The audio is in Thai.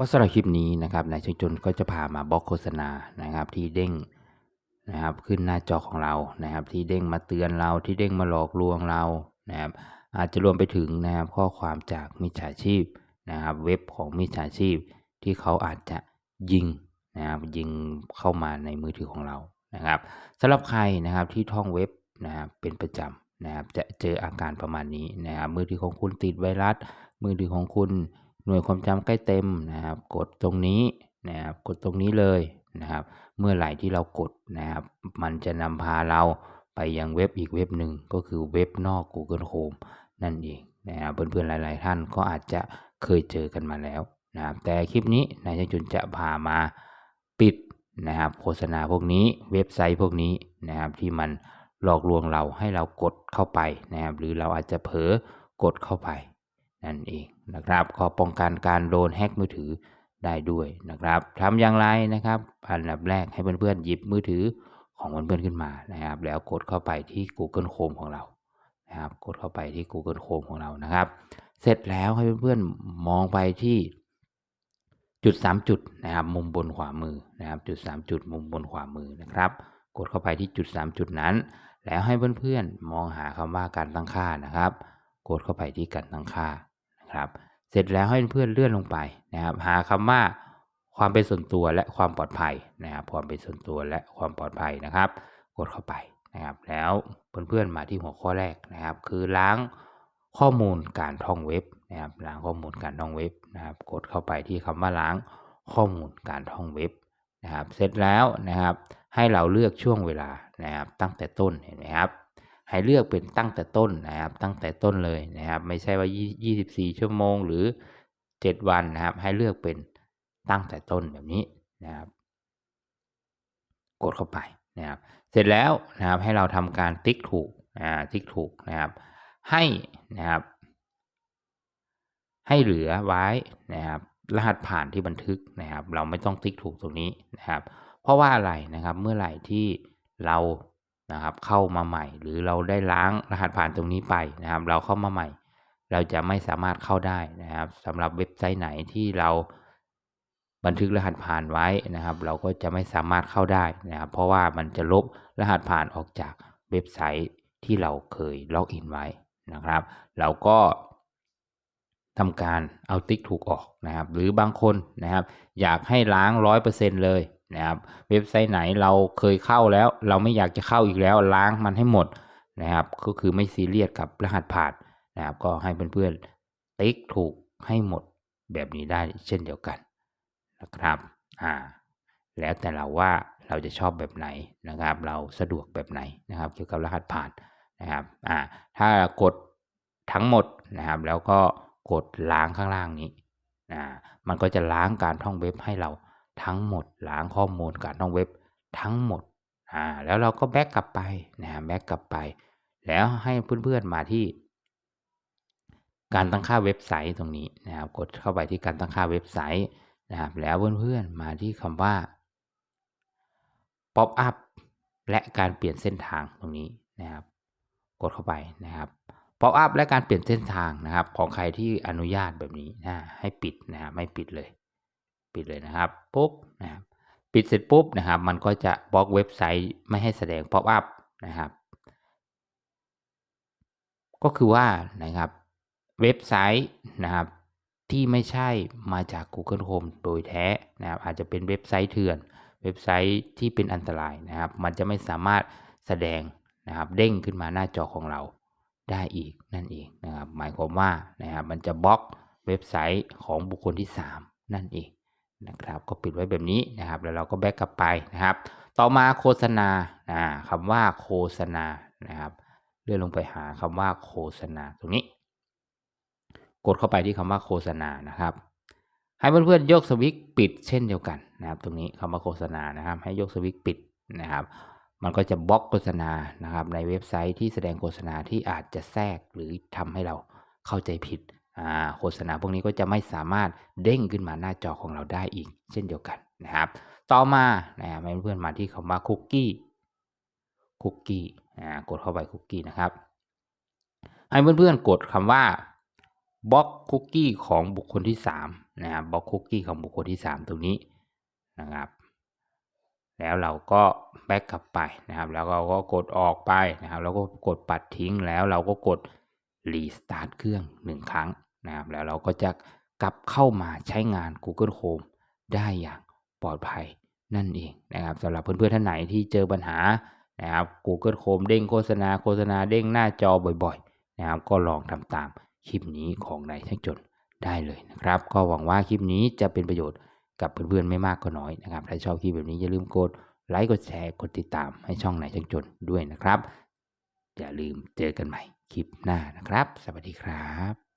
ก็สำหรับคลิปนี้นะครับนายชุมชนก็จะพามาบล็อกโฆษณานะครับ ที่เด้งนะครับ ขึ้นหน้าจอของเรานะครับ ที่เด้งมาเตือนเราที่เด้งมาหลอกลวงเรานะครับ อาจจะรวมไปถึงนะครับข้อความจากมิจฉาชีพนะครับ เว็บของมิจฉาชีพที่เขาอาจจะยิงนะครับยิงเข้ามาในมือถือของเรานะครับสำหรับใครนะครับที่ท่องเว็บนะครับเป็นประจำนะครับจะเจออาการประมาณนี้นะครับมือถือของคุณติดไวรัส มือถือของคุณ หน่วยความจำใกล้เต็มนะครับ กดตรงนี้นะครับ กดตรงนี้เลยนะครับ เมื่อไหร่ที่เรากดนะครับ มันจะนำพาเราไปยังเว็บอีกเว็บหนึ่งก็คือเว็บนอก Google Chrome นั่นเองนะครับเพื่อนๆหลาย ๆ ท่านก็อาจจะเคยเจอกันมาแล้วนะครับ แต่คลิปนี้นายชัยจุนจะพามาปิดนะครับ โฆษณาพวกนี้เว็บไซต์พวกนี้นะครับ ที่มันหลอกลวงเราให้เรากดเข้าไปนะครับ หรือเราอาจจะเผลอกดเข้าไป นั่นเองนะครับขอป้องกันการโดนแฮ็กมือถือได้ด้วยนะครับทำอย่างไรนะครับอันดับแรกให้เพื่อนๆหยิบมือถือของเพื่อนๆขึ้นมานะครับ แล้วกดเข้าไปที่ Google Chrome ของเรานะครับ กดเข้าไปที่ Google Chrome ของเรานะครับ เสร็จแล้วให้เพื่อนๆมองไปที่จุด 3 จุดนะครับ มุมบนขวามือนะครับ จุด 3 จุด มุมบนขวามือนะครับ กดเข้าไปที่จุด 3 จุดนั้น แล้วให้เพื่อนๆมองหาคำว่าการตั้งค่านะครับ กดเข้าไปที่การตั้งค่า ครับเสร็จแล้วให้เพื่อนเลื่อนลงไปนะครับ หาคำว่าความเป็นส่วนตัวและความปลอดภัยนะครับ ความเป็นส่วนตัวและความปลอดภัยนะครับ กดเข้าไปนะครับ แล้วเพื่อนๆมาที่หัวข้อแรกนะครับ คือล้างข้อมูลการท่องเว็บนะครับ ล้างข้อมูลการท่องเว็บนะครับ กดเข้าไปที่คำว่าล้างข้อมูลการท่องเว็บนะครับ เสร็จแล้วนะครับ ให้เราเลือกช่วงเวลานะครับ ตั้งแต่ต้นเห็นไหมครับ ให้เลือกเป็นตั้งแต่ต้นนะครับ ตั้งแต่ต้นเลยนะครับ ไม่ใช่ว่า 24 ชั่วโมงหรือ 7 วันนะครับ ให้เลือกเป็นตั้งแต่ต้นแบบนี้นะครับ กดเข้าไปนะครับ เสร็จแล้วนะครับให้เราทำการติ๊กถูกอ่าติ๊กถูกนะครับ ให้นะครับ ให้เหลือไว้นะครับ รหัสผ่านที่บันทึกนะครับ เราไม่ต้องติ๊กถูกตรงนี้นะครับ เพราะว่าอะไรนะครับ เมื่อไหร่ที่เรา นะครับ เข้ามาใหม่ หรือเราได้ล้างรหัสผ่านตรงนี้ไปนะครับ เราเข้ามาใหม่ เราจะไม่สามารถเข้าได้นะครับสำหรับเว็บไซต์ไหนที่เราบันทึกรหัสผ่านไว้นะครับ เราก็จะไม่สามารถเข้าได้นะครับ เพราะว่ามันจะลบรหัสผ่านออกจากเว็บไซต์ที่เราเคยล็อกอินไว้นะครับ เราก็ทำการเอาติ๊กถูกออกนะครับ หรือบางคนนะครับ อยากให้ล้างร้อยเปอร์เซ็นเลย นะครับเว็บไซต์ไหนเราเคยเข้าแล้ว เราไม่อยากจะเข้าอีกแล้วล้างมันให้หมดนะครับ ก็คือไม่ซีเรียสกับรหัสผ่านนะครับ ก็ให้เพื่อนๆติ๊กถูกให้หมดแบบนี้ได้เช่นเดียวกันนะครับอ่าแล้วแต่เราว่าเราจะชอบแบบไหนนะครับ เราสะดวกแบบไหนนะครับ เกี่ยวกับรหัสผ่านนะครับอ่าถ้ากดทั้งหมดนะครับ แล้วก็กดล้างข้างล่างนี้อ่ามันก็จะล้างการท่องเว็บให้เรา ทั้งหมดล้างข้อมูลการท่องเว็บทั้งหมดอ่าแล้วเราก็แบ็กกลับไปนะแบ็กกลับไป แล้วให้เพื่อนๆมาที่ การตั้งค่าเว็บไซต์ตรงนี้นะครับกดเข้าไปที่การตั้งค่าเว็บไซต์นะครับแล้วเพื่อนๆมาที่คำว่า pop up และการเปลี่ยนเส้นทางตรงนี้นะครับ กดเข้าไปนะครับ pop up และการเปลี่ยนเส้นทางนะครับ ของใครที่อนุญาตแบบนี้นะให้ปิดนะครับไม่ปิดเลย ปิดเลยนะครับปุ๊บนะครับปิดเสร็จปุ๊บนะครับ มันก็จะบล็อกเว็บไซต์ไม่ให้แสดง pop up นะครับ ก็คือว่านะครับเว็บไซต์นะครับที่ไม่ใช่มาจาก Google Chrome โดยแท้นะครับอาจจะเป็นเว็บไซต์เถื่อน เว็บไซต์ที่เป็นอันตรายนะครับ มันจะไม่สามารถแสดงนะครับเด้งขึ้นมาหน้าจอของเราได้อีกนั่นเองนะครับหมายความว่านะครับมันจะบล็อกเว็บไซต์ของบุคคลที่ 3 นั่นเอง นะครับก็ปิดไว้แบบนี้นะครับแล้วเราก็แบ็กกลับไปนะครับ ต่อมาโฆษณาอ่าคำว่าโฆษณานะครับ เลื่อนลงไปหาคำว่าโฆษณาตรงนี้ กดเข้าไปที่คำว่าโฆษณานะครับ ให้เพื่อนๆยกสวิตช์ปิดเช่นเดียวกันนะครับ ตรงนี้คำว่าโฆษณานะครับ ให้ยกสวิตช์ปิดนะครับ มันก็จะบล็อกโฆษณานะครับ ในเว็บไซต์ที่แสดงโฆษณาที่อาจจะแทรกหรือทำให้เราเข้าใจผิด โฆษณาพวกนี้ก็จะไม่สามารถเด้งขึ้นมาหน้าจอของเราได้อีก เช่นเดียวกันนะครับ ต่อมานะครับเพื่อนๆมาที่คำว่าคุกกี้คุกกี้กดเข้าไปคุกกี้นะครับ ให้เพื่อนๆกดคำว่าบล็อกคุกกี้ของบุคคลที่3นะครับบล็อกคุกกี้ของบุคคลที่ 3 ตรงนี้นะครับ แล้วเราก็แบ็กกลับไปนะครับ แล้วเราก็กดออกไปนะครับ แล้วก็กดปัดทิ้งแล้วเราก็กดรีสตาร์ทเครื่อง 1 ครั้ง นะครับแล้วเราก็จะกลับเข้ามาใช้งาน Google Home ได้อย่างปลอดภัยนั่นเองนะครับสำหรับเพื่อนๆท่านไหนที่เจอปัญหานะครับ Google Chrome เด้งโฆษณาโฆษณาเด้งหน้าจอบ่อยๆนะครับก็ลองทำตามคลิปนี้ของนายช่างจนได้เลยนะครับ ก็หวังว่าคลิปนี้จะเป็นประโยชน์กับเพื่อนๆไม่มากก็น้อยนะครับถ้าชอบคลิปแบบนี้อย่าลืมกดไลค์กดแชร์กดติดตามให้ช่องนายช่างจนด้วยนะครับ อย่าลืมเจอกันใหม่คลิปหน้านะครับ สวัสดีครับ